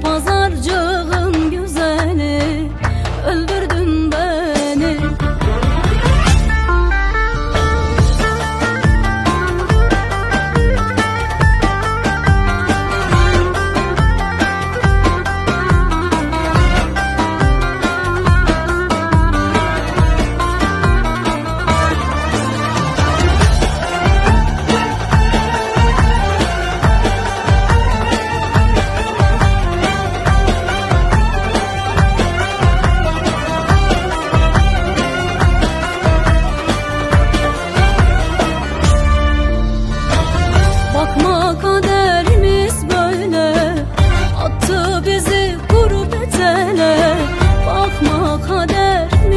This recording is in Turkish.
pazarcığım. sene